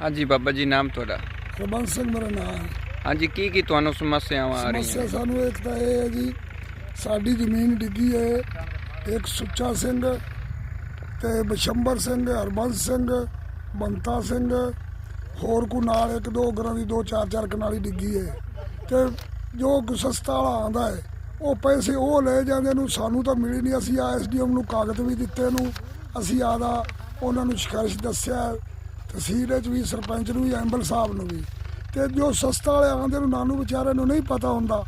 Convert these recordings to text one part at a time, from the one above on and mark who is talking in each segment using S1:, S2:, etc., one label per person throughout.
S1: ਹਾਂਜੀ ਬਾਬਾ ਜੀ ਨਾਮ ਤੁਹਾਡਾ?
S2: ਹਰਬੰਸ ਸਿੰਘ ਮੇਰਾ ਨਾਮ ਹੈ।
S1: ਹਾਂਜੀ ਕੀ ਕੀ ਤੁਹਾਨੂੰ ਸਮੱਸਿਆਵਾਂ ਆ ਰਹੀਆਂ?
S2: ਸਮੱਸਿਆ ਸਾਨੂੰ ਇੱਕ ਤਾਂ ਇਹ ਹੈ ਜੀ ਸਾਡੀ ਜ਼ਮੀਨ ਡਿੱਗੀ ਹੈ ਇੱਕ ਸੁੱਚਾ ਸਿੰਘ ਤੇ ਬਸ਼ੰਬਰ ਸਿੰਘ ਹਰਬੰਸ ਸਿੰਘ ਬੰਤਾ ਸਿੰਘ ਹੋਰ ਕੋ ਨਾਲ ਇੱਕ ਦੋ ਘਰਾਂ ਦੀ ਦੋ ਚਾਰ ਚਾਰ ਕਨਾਲੀ ਡਿੱਗੀ ਹੈ। ਤੇ ਜੋ ਕੋ ਸਸਤਾ ਵਾਲਾ ਆਂਦਾ ਹੈ ਉਹ ਪੈਸੇ ਉਹ ਲੈ ਜਾਂਦੇ ਨੂੰ ਸਾਨੂੰ ਤਾਂ ਮਿਲੀ ਨਹੀਂ। ਅਸੀਂ ਐਸਡੀਐਮ ਨੂੰ ਕਾਗਜ਼ ਵੀ ਦਿੱਤੇ ਨੂੰ ਅਸੀਂ ਆਦਾ ਉਹਨਾਂ ਨੂੰ ਸਿਫਾਰਿਸ਼ ਦੱਸਿਆ। ਤਹਿਸੀਲ ਵਿੱਚ ਵੀ ਸਰਪੰਚ ਨੂੰ ਵੀ ਐਂਬਲ ਸਾਹਿਬ ਨੂੰ ਵੀ। ਤੇ ਜੋ ਸਸਤਾ ਵਾਲੇ ਆਂਦੇ ਨੂੰ, ਨਾਨੂ ਵਿਚਾਰੇ ਨੂੰ ਨਹੀਂ ਪਤਾ ਹੁੰਦਾ।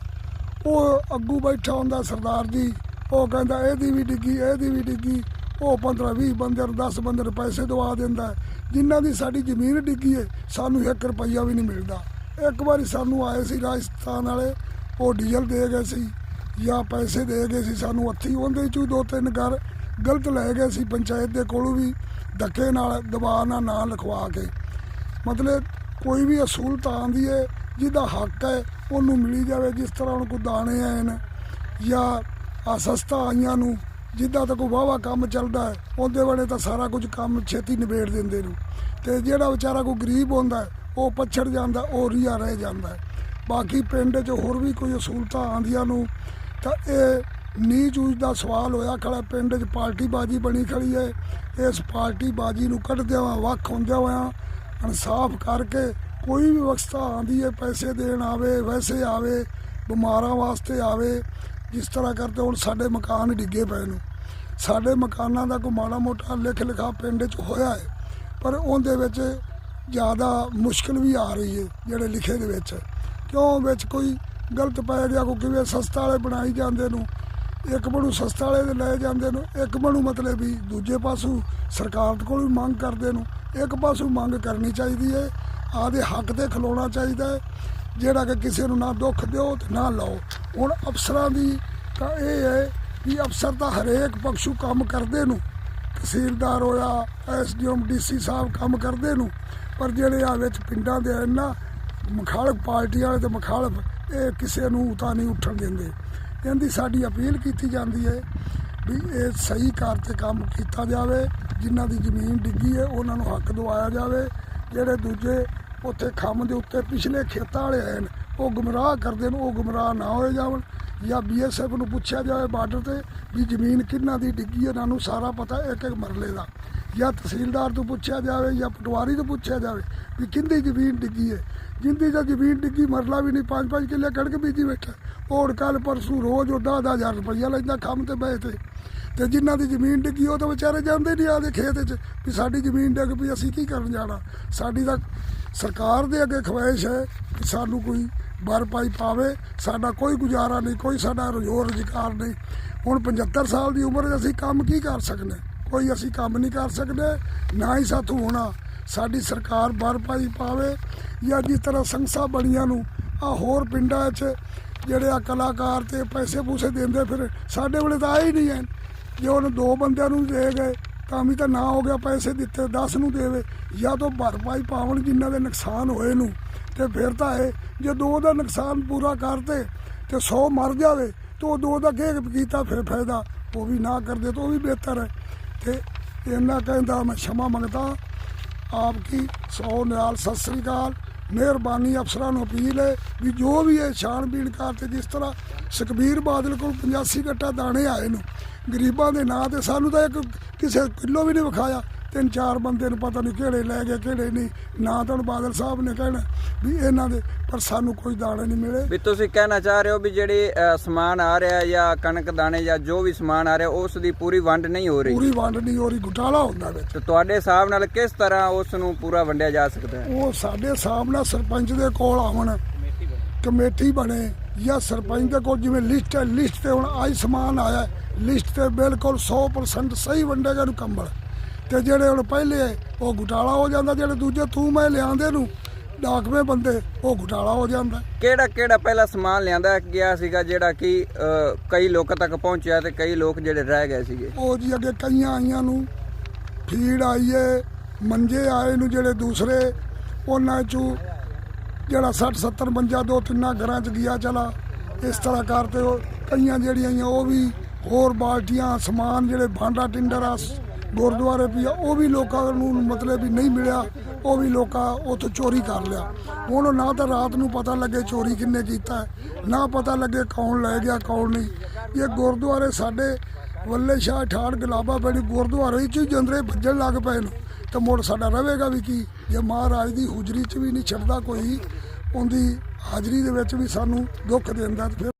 S2: ਉਹ ਅੱਗੂ ਬੈਠਾ ਹੁੰਦਾ ਸਰਦਾਰ ਜੀ। ਉਹ ਕਹਿੰਦਾ, ਇਹਦੀ ਵੀ ਡਿੱਗੀ, ਇਹਦੀ ਵੀ ਡਿੱਗੀ। ਉਹ 15 20 ਬੰਦੇ ਨੂੰ 10 ਬੰਦੇ ਨੂੰ ਪੈਸੇ ਦਵਾ ਦਿੰਦਾ। ਹੈ। ਜਿਨ੍ਹਾਂ ਦੀ ਸਾਡੀ ਜ਼ਮੀਨ ਡਿੱਗੀ ਹੈ ਸਾਨੂੰ 1 ਰੁਪਈਆ ਵੀ ਨਹੀਂ ਮਿਲਦਾ। ਇੱਕ ਵਾਰੀ ਸਾਨੂੰ ਆਏ ਸੀ ਰਾਜਸਥਾਨ ਵਾਲੇ, ਉਹ ਡੀਜ਼ਲ ਦੇ ਗਏ ਸੀ, ਜਾਂ ਪੈਸੇ ਦੇ ਗਏ ਸੀ ਸਾਨੂੰ। ਹੱਥੀ ਉਹਦੇ ਚੋਂ ਦੋ ਤਿੰਨ ਘਰ ਗਲਤ ਲੈ ਗਏ ਸੀ, ਪੰਚਾਇਤ ਦੇ ਕੋਲੋਂ ਵੀ। ਧੱਕੇ ਨਾਲ ਦਬਾਅ ਨਾਲ ਨਾਂ ਲਿਖਵਾ ਕੇ। ਮਤਲਬ ਕੋਈ ਵੀ ਅਸੂਲਤ ਆਂਦੀ ਹੈ ਜਿਹਦਾ ਹੱਕ ਹੈ ਉਹਨੂੰ ਮਿਲੀ ਜਾਵੇ, ਜਿਸ ਤਰ੍ਹਾਂ ਹੁਣ ਕੋਈ ਦਾਣੇ ਆਏ ਨੇ, ਜਾਂ ਆ ਸਸਤਾ ਆਈਆਂ ਨੂੰ, ਜਿੱਦਾਂ ਤਾਂ ਕੋਈ ਵਾਵਾ ਕੰਮ ਚੱਲਦਾ ਹੈ ਉਹਦੇ ਵੇਲੇ ਤਾਂ ਸਾਰਾ ਕੁਝ ਕੰਮ ਛੇਤੀ ਨਿਬੇੜ ਦਿੰਦੇ ਨੂੰ। ਤੇ ਜਿਹੜਾ ਵਿਚਾਰਾ ਕੋਈ ਗਰੀਬ ਹੁੰਦਾ ਉਹ ਪਛੜ ਜਾਂਦਾ, ਉਹ ਰੀਆ ਰਹਿ ਜਾਂਦਾ ਬਾਕੀ ਪਿੰਡ 'ਚ ਹੋਰ ਵੀ ਕੋਈ ਸਹੂਲਤਾਂ ਆਂਦੀਆਂ ਨੂੰ, ਤਾਂ ਇਹ ਨੀਚ ਊਚ ਦਾ ਸਵਾਲ ਹੋਇਆ ਖੜਾ, ਪਿੰਡ 'ਚ ਪਾਰਟੀ ਬਾਜੀ ਬਣੀ ਖੜੀ ਹੈ। ਇਸ ਪਾਰਟੀ ਬਾਜੀ ਨੂੰ ਕੱਢਦਿਆਂ ਹੋਇਆ ਵੱਖ ਹੁੰਦਿਆਂ ਹੋਇਆਂ ਇਨਸਾਫ ਕਰਕੇ ਕੋਈ ਵੀ ਵਸਤਾ ਆਂਦੀ ਹੈ, ਪੈਸੇ ਦੇਣ ਆਵੇ, ਵੈਸੇ ਆਵੇ, ਬਿਮਾਰਾਂ ਵਾਸਤੇ ਆਵੇ, ਜਿਸ ਤਰ੍ਹਾਂ ਕਰਦੇ ਹੁਣ ਸਾਡੇ ਮਕਾਨ ਡਿੱਗੇ ਪਏ ਨੂੰ। ਸਾਡੇ ਮਕਾਨਾਂ ਦਾ ਕੋਈ ਮਾੜਾ ਮੋਟਾ ਲਿਖ ਲਿਖਾ ਪਿੰਡ 'ਚ ਹੋਇਆ ਹੈ, ਪਰ ਉਹਦੇ ਵਿੱਚ ਜ਼ਿਆਦਾ ਮੁਸ਼ਕਲ ਵੀ ਆ ਰਹੀ ਹੈ, ਜਿਹੜੇ ਲਿਖੇ ਦੇ ਵਿੱਚ। ਕਿਉਂ ਵਿੱਚ ਕੋਈ ਗਲਤ ਪੈ ਗਿਆ, ਕੋਈ ਕਿਵੇਂ ਸਸਤਾ ਵਾਲੇ ਬਣਾਈ ਜਾਂਦੇ ਨੂੰ ਇੱਕ ਬਣੂ ਸਸਤਾ ਵਾਲੇ ਦੇ ਲੈ ਜਾਂਦੇ ਨੂੰ, ਇੱਕ ਬਣੂ ਮਤਲਬ ਵੀ ਦੂਜੇ ਪਾਸੋਂ ਸਰਕਾਰ ਕੋਲ ਵੀ ਮੰਗ ਕਰਦੇ ਨੂੰ। ਇੱਕ ਪਾਸੋਂ ਮੰਗ ਕਰਨੀ ਚਾਹੀਦੀ ਹੈ ਆਦੇ ਹੱਕ ਤੇ ਖਲੋਣਾ ਚਾਹੀਦਾ ਹੈ, ਜਿਹੜਾ ਕਿ ਕਿਸੇ ਨੂੰ ਨਾ ਦੁੱਖ ਦਿਓ ਤੇ ਨਾ ਲਾਓ। ਹੁਣ ਅਫਸਰਾਂ ਦੀ ਤਾਂ ਇਹ ਹੈ ਵੀ ਅਫਸਰ ਤਾਂ ਹਰੇਕ ਪੱਖੂ ਕੰਮ ਕਰਦੇ ਨੂੰ। ਤਹਿਸੀਲਦਾਰ ਹੋਇਆ, ਐਸਡੀਐਮ, ਡੀਸੀ ਸਾਹਿਬ ਕੰਮ ਕਰਦੇ ਨੂੰ। ਪਰ ਜਿਹੜੇ ਆ ਵਿੱਚ ਪਿੰਡਾਂ ਦੇ ਹਨ ਨਾ, ਮਖਾਲਫ ਪਾਰਟੀ ਵਾਲੇ ਤੇ ਮਖਾਲਫ, ਇਹ ਕਿਸੇ ਨੂੰ ਤਾਂ ਨਹੀਂ ਉੱਠਣ ਦਿੰਦੇ। ਇਹਦੀ ਸਾਡੀ ਅਪੀਲ ਕੀਤੀ ਜਾਂਦੀ ਹੈ ਵੀ ਇਹ ਸਹੀ ਕਾਰ ਤੇ ਕੰਮ ਕੀਤਾ ਜਾਵੇ, ਜਿਨ੍ਹਾਂ ਦੀ ਜ਼ਮੀਨ ਡਿੱਗੀ ਹੈ, ਉਹਨਾਂ ਨੂੰ ਹੱਕ ਦਵਾਇਆ ਜਾਵੇ। ਜਿਹੜੇ ਦੂਜੇ ਉੱਥੇ ਖੰਮ ਦੇ ਉੱਤੇ ਪਿਛਲੇ ਖੇਤਾਂ ਵਾਲੇ ਹਨ ਉਹ ਗੁੰਮਰਾਹ ਕਰਦੇ ਨੇ, ਉਹ ਗੁੰਮਰਾਹ ਨਾ ਹੋਏ ਜਾਵਣ। ਜਾਂ ਬੀਐਸਐਫ ਨੂੰ ਪੁੱਛਿਆ ਜਾਵੇ ਬਾਰਡਰ ਤੇ ਵੀ ਜ਼ਮੀਨ ਕਿੰਨਾ ਦੀ ਡਿੱਗੀ ਹੈ ਇਹਨਾਂ ਨੂੰ ਸਾਰਾ ਪਤਾ ਇੱਕ ਇੱਕ ਮਰਲੇ ਦਾ। ਜਾਂ ਤਹਿਸੀਲਦਾਰ ਤੋਂ ਪੁੱਛਿਆ ਜਾਵੇ ਜਾਂ ਪਟਵਾਰੀ ਤੋਂ ਪੁੱਛਿਆ ਜਾਵੇ ਵੀ ਕਿੰਦੀ ਜ਼ਮੀਨ ਡਿੱਗੀ ਹੈ ਜਿੰਦੀ ਦਾ ਜ਼ਮੀਨ ਡਿੱਗੀ, ਮਰਲਾ ਵੀ ਨਹੀਂ ਪੰਜ ਪੰਜ ਕਿੱਲੇ ਕਣਕ ਬੀਜੀ ਬੈਠਾ। ਔਰ ਕੱਲ ਪਰਸੂ, ਰੋਜ਼ ਉਹ ਦਸ ਹਜ਼ਾਰ ਰੁਪਈਆ ਲੈਂਦਾ ਕੰਮ ਤੇ ਬੈ ਤੇ ਤੇ ਜਿਨ੍ਹਾਂ ਦੀ ਜ਼ਮੀਨ ਡਿੱਗੀ, ਉਹ ਤਾਂ ਵਿਚਾਰੇ ਜਾਂਦੇ ਨਹੀਂ ਆਦੇ ਖੇਤ 'ਚ ਵੀ ਸਾਡੀ ਜ਼ਮੀਨ ਡਿੱਗ ਪਈ, ਅਸੀਂ ਕੀ ਕਰਨ ਜਾਣਾ? ਸਾਡੀ ਤਾਂ ਸਰਕਾਰ ਦੇ ਅੱਗੇ ਖਵਾਇਸ਼ ਹੈ ਕਿ ਸਾਨੂੰ ਕੋਈ ਭਰਪਾਈ ਪਾਵੇ, ਸਾਡਾ ਕੋਈ ਗੁਜ਼ਾਰਾ ਨਹੀਂ, ਕੋਈ ਸਾਡਾ ਰੋਜ਼ਗਾਰ ਰੁਜ਼ਗਾਰ ਨਹੀਂ। ਹੁਣ 75 ਸਾਲ ਦੀ ਉਮਰ 'ਚ ਅਸੀਂ ਕੰਮ ਕੀ ਕਰ ਸਕਦੇ ਕੋਈ ਅਸੀਂ ਕੰਮ ਨਹੀਂ ਕਰ ਸਕਦੇ, ਨਾ ਹੀ ਸਾਥੋਂ ਹੋਣਾ। ਸਾਡੀ ਸਰਕਾਰ ਭਰਪਾਈ ਪਾਵੇ ਜਾਂ ਜਿਸ ਤਰ੍ਹਾਂ ਸੰਸਥਾ ਬਣੀਆਂ ਨੂੰ ਆ ਹੋਰ ਪਿੰਡਾਂ 'ਚ ਜਿਹੜੇ ਆ ਕਲਾਕਾਰ ਤੇ ਪੈਸੇ ਪੂਸੇ ਦਿੰਦੇ ਫਿਰ ਸਾਡੇ ਵੇਲੇ ਤਾਂ ਆਏ ਹੀ ਨਹੀਂ ਹੈ ਜੇ ਉਹਨੂੰ ਦੋ ਬੰਦਿਆਂ ਨੂੰ ਦੇ ਗਏ, ਤਾਂ ਵੀ ਤਾਂ ਨਾ ਹੋ ਗਿਆ ਪੈਸੇ ਦਿੱਤੇ 10 ਨੂੰ ਦੇਵੇ। ਜਾਂ ਤਾਂ ਭਰਪਾਈ ਪਾਵਣ ਜਿਨ੍ਹਾਂ ਦੇ ਨੁਕਸਾਨ ਹੋਏ ਨੂੰ। ਤੇ ਫਿਰ ਤਾਂ ਇਹ, ਜੇ ਦੋ ਦਾ ਨੁਕਸਾਨ ਪੂਰਾ ਕਰਤੇ ਤੇ 100 ਮਰ ਜਾਵੇ, ਤਾਂ ਉਹ ਦੋ ਦਾ ਕੀ ਕੀਤਾ ਫਿਰ ਫਾਇਦਾ। ਉਹ ਵੀ ਨਾ ਕਰਦੇ ਤਾਂ ਉਹ ਵੀ ਬਿਹਤਰ ਹੈ। ਤੇ ਇਹਨਾਂ ਕਹਿੰਦਾ, ਮੈਂ ਸ਼ਮਾ ਮੰਗਦਾ ਆਪ ਕੀ ਸੌ ਨਿਆਲ ਸਤਿ ਸ੍ਰੀ ਅਕਾਲ। ਮਿਹਰਬਾਨੀ ਅਫਸਰਾਂ ਨੂੰ ਅਪੀਲ ਹੈ ਵੀ ਜੋ ਵੀ ਇਹ ਛਾਣਬੀਣ ਕਰਦੇ ਜਿਸ ਤਰ੍ਹਾਂ ਸੁਖਬੀਰ ਬਾਦਲ ਕੋਲ 85 ਗੱਟਾ ਦਾਣੇ ਆਏ ਨੂੰ, ਗਰੀਬਾਂ ਦੇ ਨਾਂ ਤੇ ਸਾਨੂੰ ਤਾਂ ਇੱਕ ਕਿਸੇ ਕਿਲੋ ਵੀ ਨਹੀਂ ਵਿਖਾਇਆ। ਤਿੰਨ ਚਾਰ ਬੰਦੇ ਨੂੰ ਪਤਾ ਨਹੀਂ ਕਿਹੜੇ ਲੈ ਗਏ ਕਿਹੜੇ ਨਹੀਂ। ਨਾ ਤਾਂ ਬਾਦਲ ਸਾਹਿਬ ਨੇ ਕਹਿਣਾ ਵੀ ਇਹਨਾਂ ਦੇ ਪਰ ਸਾਨੂੰ ਕੋਈ ਦਾਣੇ ਨਹੀਂ ਮਿਲੇ।
S1: ਵੀ ਤੁਸੀਂ ਕਹਿਣਾ ਚਾਹ ਰਹੇ ਹੋ ਵੀ ਜਿਹੜੇ ਸਮਾਨ ਆ ਰਿਹਾ ਜਾਂ ਕਣਕ ਦਾਣੇ ਜਾਂ ਜੋ ਵੀ ਸਮਾਨ ਆ ਰਿਹਾ ਉਸ ਦੀ ਪੂਰੀ ਵੰਡ ਨਹੀਂ ਹੋ ਰਹੀ।
S2: ਪੂਰੀ ਵੰਡ ਨਹੀਂ ਹੋ ਰਹੀ ਘੁਟਾਲਾ ਹੁੰਦਾ ਵਿੱਚ।
S1: ਤੇ ਤੁਹਾਡੇ ਹਿਸਾਬ ਨਾਲ ਕਿਸ ਤਰ੍ਹਾਂ ਉਸ ਨੂੰ ਪੂਰਾ ਵੰਡਿਆ ਜਾ ਸਕਦਾ ਹੈ?
S2: ਉਹ ਸਾਡੇ ਹਿਸਾਬ ਨਾਲ ਸਰਪੰਚ ਦੇ ਕੋਲ ਆਵਣ ਕਮੇਟੀ ਬਣੇ ਜਾਂ ਸਰਪੰਚ ਦੇ ਕੋਲ ਜਿਵੇਂ ਲਿਸਟ ਹੈ ਲਿਸਟ ਤੇ ਹੁਣ ਆਈ ਸਮਾਨ ਆਇਆ ਲਿਸਟ ਤੇ ਬਿਲਕੁਲ 100% ਸਹੀ ਵੰਡੇਗਾ ਨੂੰ ਕੰਬਲ। ਤੇ ਜਿਹੜੇ ਹੁਣ ਪਹਿਲੇ ਉਹ ਘੁਟਾਲਾ ਹੋ ਜਾਂਦਾ ਜਿਹੜੇ ਦੂਜੇ ਤੂੰ ਮੈਂ ਲਿਆਂਦੇ ਨੂੰ ਡਾਕਵੇਂ ਬੰਦੇ ਉਹ ਘੁਟਾਲਾ ਹੋ ਜਾਂਦਾ।
S1: ਕਿਹੜਾ ਕਿਹੜਾ ਪਹਿਲਾ ਸਮਾਨ ਲਿਆਂਦਾ ਗਿਆ ਸੀਗਾ ਜਿਹੜਾ ਕਿ ਅ, ਕਈ ਲੋਕਾਂ ਤੱਕ ਪਹੁੰਚਿਆ ਤੇ ਕਈ ਲੋਕ ਜਿਹੜੇ ਰਹਿ ਗਏ ਸੀਗੇ?
S2: ਉਹ ਜੀ ਅੱਗੇ ਕਈਆਂ ਆਈਆਂ ਨੂੰ ਫੀਡ ਆਈਏ ਮੰਜੇ ਆਏ ਨੂੰ ਜਿਹੜੇ ਦੂਸਰੇ ਉਹਨਾਂ ਚੋਂ ਜਿਹੜਾ 60 70 ਮੰਜਾ ਦੋ ਤਿੰਨਾਂ ਘਰਾਂ ਚ ਗਿਆ ਚਲਾ ਇਸ ਤਰ੍ਹਾਂ ਕਰਦੇ ਉਹ ਕਈਆਂ ਜਿਹੜੀਆਂ ਆਈਆਂ ਉਹ ਵੀ ਹੋਰ ਬਾਲਟੀਆਂ ਸਮਾਨ ਜਿਹੜੇ ਭਾਂਡਾ ਟਿੰਡਰ ਆ ਗੁਰਦੁਆਰੇ ਵੀ ਆ, ਉਹ ਵੀ ਲੋਕਾਂ ਨੂੰ ਮਤਲਬ ਵੀ ਨਹੀਂ ਮਿਲਿਆ, ਉਹ ਵੀ ਲੋਕਾਂ ਉੱਥੋਂ ਚੋਰੀ ਕਰ ਲਿਆ। ਹੁਣ ਨਾ ਤਾਂ ਰਾਤ ਨੂੰ ਪਤਾ ਲੱਗੇ ਚੋਰੀ ਕਿੰਨੇ ਕੀਤਾ ਨਾ ਪਤਾ ਲੱਗੇ ਕੌਣ ਲੈ ਗਿਆ, ਕੌਣ ਨਹੀਂ। ਇਹ ਗੁਰਦੁਆਰੇ ਸਾਡੇ ਵੱਲੇ ਸ਼ਾਹ ਠਾੜ ਗਲਾਬਾ ਬੜੀ ਗੁਰਦੁਆਰੇ 'ਚ ਜੰਦਰੇ ਭੱਜਣ ਲੱਗ ਪਏ ਨੇ। ਤਾਂ ਮੁੜ ਸਾਡਾ ਰਹੇਗਾ ਵੀ ਕੀ? ਜੇ ਮਹਾਰਾਜ ਦੀ ਹੁਜਰੀ 'ਚ ਵੀ ਨਹੀਂ ਛੱਡਦਾ ਕੋਈ, ਉਹਦੀ ਹਾਜ਼ਰੀ ਦੇ ਵਿੱਚ ਵੀ ਸਾਨੂੰ ਦੁੱਖ ਦਿੰਦਾ ਤੇ ਫਿਰ